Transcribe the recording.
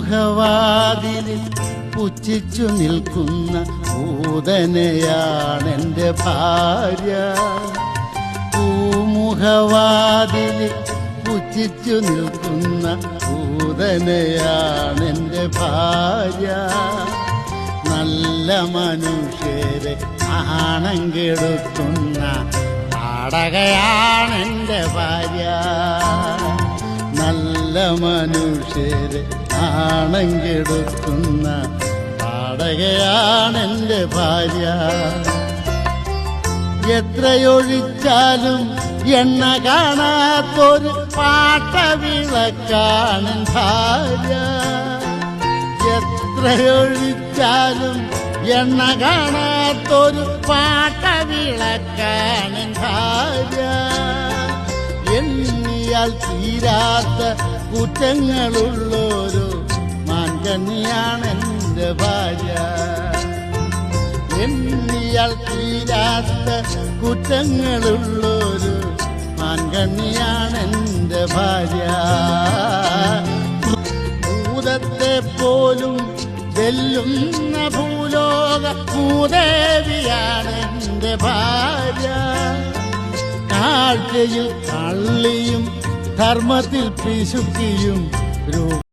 പൂമുഖവാതിലിൽ പുച്ഛിച്ചു നിൽക്കുന്ന പൂതനയാണെന്റെ ഭാര്യ. പൂമുഖവാതിലിൽ പുച്ഛിച്ചു നിൽക്കുന്ന പൂതനയാണെന്റെ ഭാര്യ. നല്ല മനുഷ്യരെ ആണം കെടുത്തുന്ന എന്റെ ഭാര്യ. നല്ല മനുഷ്യരെ ആണം പാടകയാണെന്റെ ഭാര്യ. എത്രയൊഴിച്ചാലും എണ്ണ കാണാത്തൊരു പാട്ടവിളക്കാണ് ഭാര്യ. എത്രയൊഴിച്ചാലും എണ്ണ കാണാത്തൊരു പാട്ടവിളക്കാണ് ഭാര്യ. എണ്ണിയാൽ തീരാത്ത കുറ്റങ്ങളുള്ളൊരു മാൻകണ്ണിയാണ് എന്റെ ഭാര്യ. എന്നിയാൾ തീരാത്ത കുറ്റങ്ങളുള്ളൊരു മാൻകണ്ണിയാണ് എന്റെ ഭാര്യ. ഭൂതത്തെ പോലും വെല്ലുന്ന ഭൂലോക ഭൂദേവിയാണ് എന്റെ ഭാര്യ. കാഴ്ചയിൽ കള്ളിയും ധർമ്മത്തിൽ പിശുക്കിയും